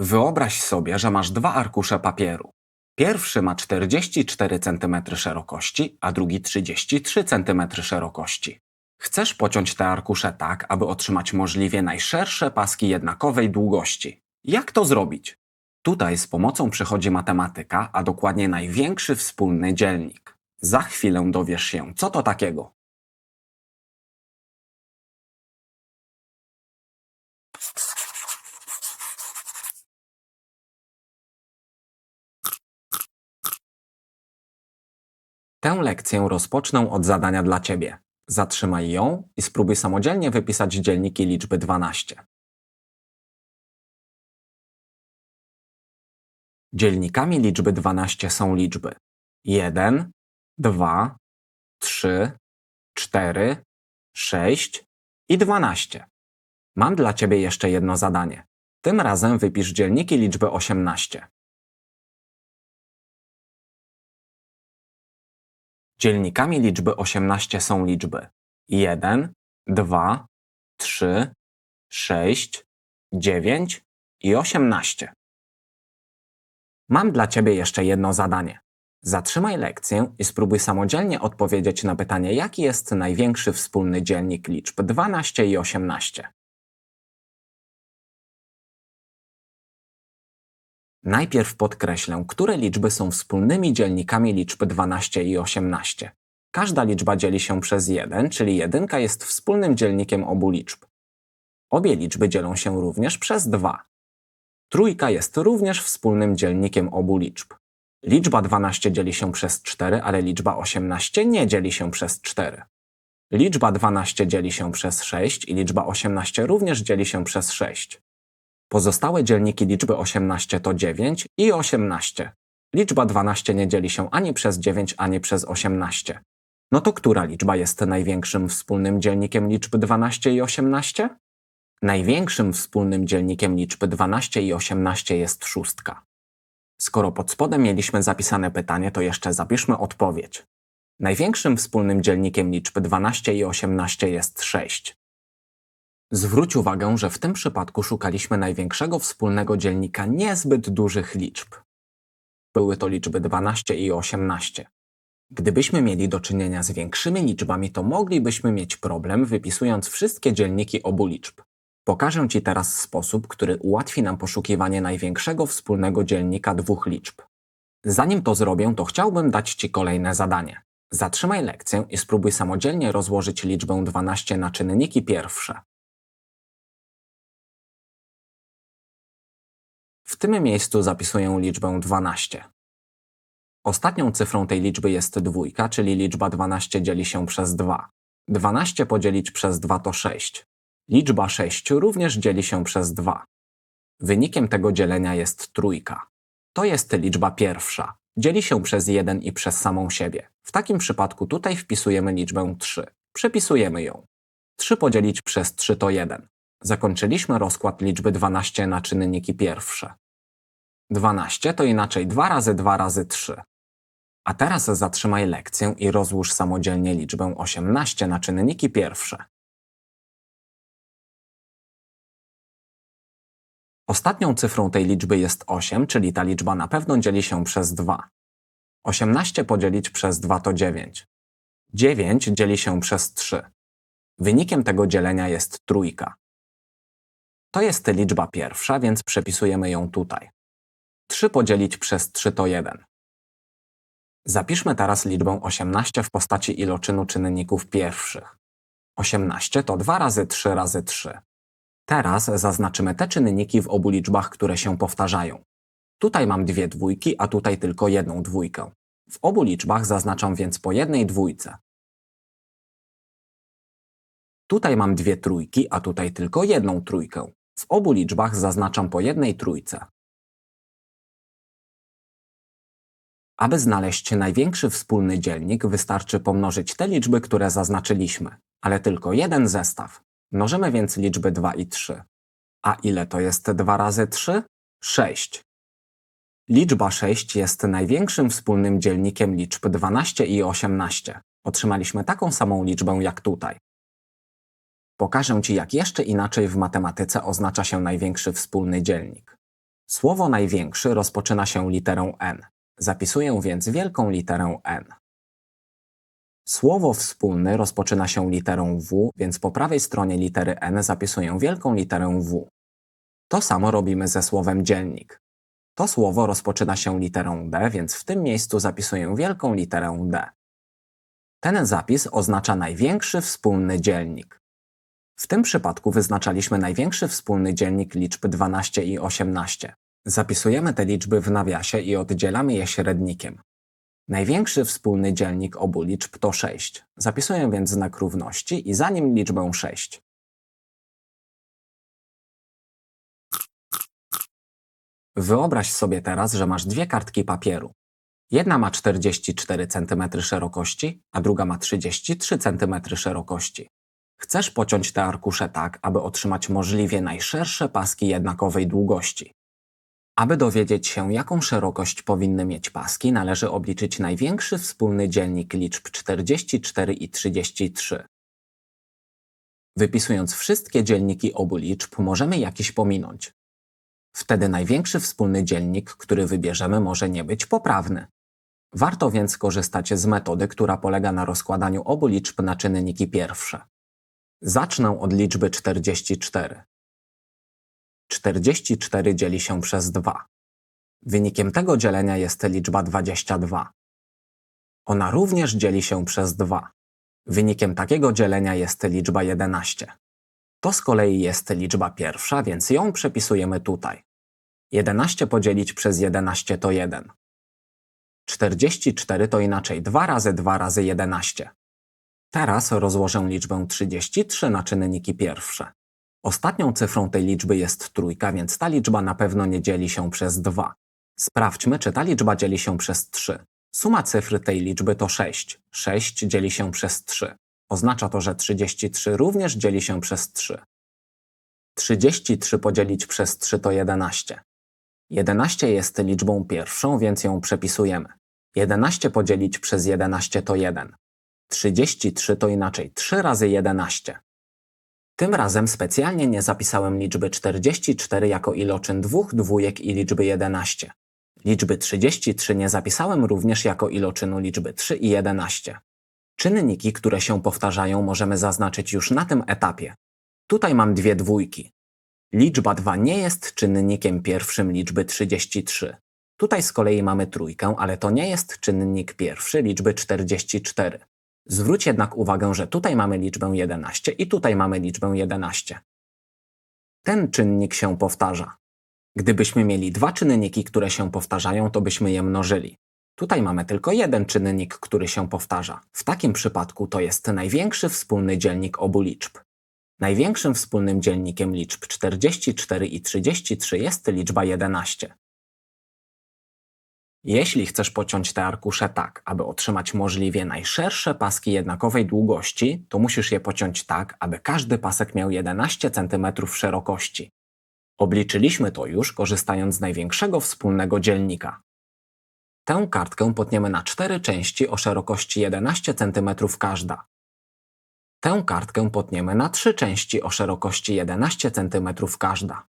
Wyobraź sobie, że masz dwa arkusze papieru. Pierwszy ma 44 cm szerokości, a drugi 33 cm szerokości. Chcesz pociąć te arkusze tak, aby otrzymać możliwie najszersze paski jednakowej długości. Jak to zrobić? Tutaj z pomocą przychodzi matematyka, a dokładnie największy wspólny dzielnik. Za chwilę dowiesz się, co to takiego. Tę lekcję rozpocznę od zadania dla Ciebie. Zatrzymaj ją i spróbuj samodzielnie wypisać dzielniki liczby 12. Dzielnikami liczby 12 są liczby 1, 2, 3, 4, 6 i 12. Mam dla Ciebie jeszcze jedno zadanie. Tym razem wypisz dzielniki liczby 18. Dzielnikami liczby 18 są liczby 1, 2, 3, 6, 9 i 18. Mam dla Ciebie jeszcze jedno zadanie. Zatrzymaj lekcję i spróbuj samodzielnie odpowiedzieć na pytanie, jaki jest największy wspólny dzielnik liczb 12 i 18. Najpierw podkreślę, które liczby są wspólnymi dzielnikami liczb 12 i 18. Każda liczba dzieli się przez 1, czyli jedynka jest wspólnym dzielnikiem obu liczb. Obie liczby dzielą się również przez 2. Trójka jest również wspólnym dzielnikiem obu liczb. Liczba 12 dzieli się przez 4, ale liczba 18 nie dzieli się przez 4. Liczba 12 dzieli się przez 6 i liczba 18 również dzieli się przez 6. Pozostałe dzielniki liczby 18 to 9 i 18. Liczba 12 nie dzieli się ani przez 9, ani przez 18. No to która liczba jest największym wspólnym dzielnikiem liczby 12 i 18? Największym wspólnym dzielnikiem liczby 12 i 18 jest szóstka. Skoro pod spodem mieliśmy zapisane pytanie, to jeszcze zapiszmy odpowiedź. Największym wspólnym dzielnikiem liczby 12 i 18 jest 6. Zwróć uwagę, że w tym przypadku szukaliśmy największego wspólnego dzielnika niezbyt dużych liczb. Były to liczby 12 i 18. Gdybyśmy mieli do czynienia z większymi liczbami, to moglibyśmy mieć problem wypisując wszystkie dzielniki obu liczb. Pokażę Ci teraz sposób, który ułatwi nam poszukiwanie największego wspólnego dzielnika dwóch liczb. Zanim to zrobię, to chciałbym dać Ci kolejne zadanie. Zatrzymaj lekcję i spróbuj samodzielnie rozłożyć liczbę 12 na czynniki pierwsze. W tym miejscu zapisuję liczbę 12. Ostatnią cyfrą tej liczby jest dwójka, czyli liczba 12 dzieli się przez 2. 12 podzielić przez 2 to 6. Liczba 6 również dzieli się przez 2. Wynikiem tego dzielenia jest trójka. To jest liczba pierwsza. Dzieli się przez 1 i przez samą siebie. W takim przypadku tutaj wpisujemy liczbę 3. Przepisujemy ją. 3 podzielić przez 3 to 1. Zakończyliśmy rozkład liczby 12 na czynniki pierwsze. 12 to inaczej 2 razy 2 razy 3. A teraz zatrzymaj lekcję i rozłóż samodzielnie liczbę 18 na czynniki pierwsze. Ostatnią cyfrą tej liczby jest 8, czyli ta liczba na pewno dzieli się przez 2. 18 podzielić przez 2 to 9. 9 dzieli się przez 3. Wynikiem tego dzielenia jest trójka. To jest liczba pierwsza, więc przepisujemy ją tutaj. 3 podzielić przez 3 to 1. Zapiszmy teraz liczbę 18 w postaci iloczynu czynników pierwszych. 18 to 2 razy 3 razy 3. Teraz zaznaczymy te czynniki w obu liczbach, które się powtarzają. Tutaj mam dwie dwójki, a tutaj tylko jedną dwójkę. W obu liczbach zaznaczam więc po jednej dwójce. Tutaj mam dwie trójki, a tutaj tylko jedną trójkę. W obu liczbach zaznaczam po jednej trójce. Aby znaleźć największy wspólny dzielnik, wystarczy pomnożyć te liczby, które zaznaczyliśmy, ale tylko jeden zestaw. Mnożymy więc liczby 2 i 3. A ile to jest 2 razy 3? 6. Liczba 6 jest największym wspólnym dzielnikiem liczb 12 i 18. Otrzymaliśmy taką samą liczbę jak tutaj. Pokażę Ci, jak jeszcze inaczej w matematyce oznacza się największy wspólny dzielnik. Słowo największy rozpoczyna się literą N. Zapisuję więc wielką literę N. Słowo wspólny rozpoczyna się literą W, więc po prawej stronie litery N zapisuję wielką literę W. To samo robimy ze słowem dzielnik. To słowo rozpoczyna się literą D, więc w tym miejscu zapisuję wielką literę D. Ten zapis oznacza największy wspólny dzielnik. W tym przypadku wyznaczaliśmy największy wspólny dzielnik liczb 12 i 18. Zapisujemy te liczby w nawiasie i oddzielamy je średnikiem. Największy wspólny dzielnik obu liczb to 6. Zapisuję więc znak równości i za nim liczbę 6. Wyobraź sobie teraz, że masz dwie kartki papieru. Jedna ma 44 cm szerokości, a druga ma 33 cm szerokości. Chcesz pociąć te arkusze tak, aby otrzymać możliwie najszersze paski jednakowej długości. Aby dowiedzieć się, jaką szerokość powinny mieć paski, należy obliczyć największy wspólny dzielnik liczb 44 i 33. Wypisując wszystkie dzielniki obu liczb, możemy jakiś pominąć. Wtedy największy wspólny dzielnik, który wybierzemy, może nie być poprawny. Warto więc korzystać z metody, która polega na rozkładaniu obu liczb na czynniki pierwsze. Zacznę od liczby 44. 44 dzieli się przez 2. Wynikiem tego dzielenia jest liczba 22. Ona również dzieli się przez 2. Wynikiem takiego dzielenia jest liczba 11. To z kolei jest liczba pierwsza, więc ją przepisujemy tutaj. 11 podzielić przez 11 to 1. 44 to inaczej 2 razy 2 razy 11. Teraz rozłożę liczbę 33 na czynniki pierwsze. Ostatnią cyfrą tej liczby jest trójka, więc ta liczba na pewno nie dzieli się przez 2. Sprawdźmy, czy ta liczba dzieli się przez 3. Suma cyfr tej liczby to 6. 6 dzieli się przez 3. Oznacza to, że 33 również dzieli się przez 3. 33 podzielić przez 3 to 11. 11 jest liczbą pierwszą, więc ją przepisujemy. 11 podzielić przez 11 to 1. 33 to inaczej 3 razy 11. Tym razem specjalnie nie zapisałem liczby 44 jako iloczyn dwóch dwójek i liczby 11. Liczby 33 nie zapisałem również jako iloczynu liczby 3 i 11. Czynniki, które się powtarzają, możemy zaznaczyć już na tym etapie. Tutaj mam dwie dwójki. Liczba 2 nie jest czynnikiem pierwszym liczby 33. Tutaj z kolei mamy trójkę, ale to nie jest czynnik pierwszy liczby 44. Zwróć jednak uwagę, że tutaj mamy liczbę 11 i tutaj mamy liczbę 11. Ten czynnik się powtarza. Gdybyśmy mieli dwa czynniki, które się powtarzają, to byśmy je mnożyli. Tutaj mamy tylko jeden czynnik, który się powtarza. W takim przypadku to jest największy wspólny dzielnik obu liczb. Największym wspólnym dzielnikiem liczb 44 i 33 jest liczba 11. Jeśli chcesz pociąć te arkusze tak, aby otrzymać możliwie najszersze paski jednakowej długości, to musisz je pociąć tak, aby każdy pasek miał 11 cm szerokości. Obliczyliśmy to już, korzystając z największego wspólnego dzielnika. Tę kartkę potniemy na cztery części o szerokości 11 cm każda. Tę kartkę potniemy na trzy części o szerokości 11 cm każda.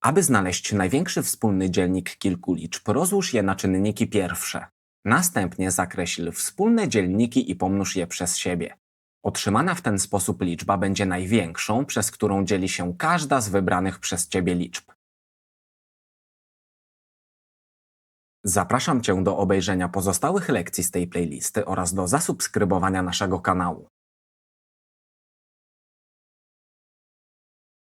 Aby znaleźć największy wspólny dzielnik kilku liczb, rozłóż je na czynniki pierwsze. Następnie zakreśl wspólne dzielniki i pomnóż je przez siebie. Otrzymana w ten sposób liczba będzie największą, przez którą dzieli się każda z wybranych przez Ciebie liczb. Zapraszam Cię do obejrzenia pozostałych lekcji z tej playlisty oraz do zasubskrybowania naszego kanału.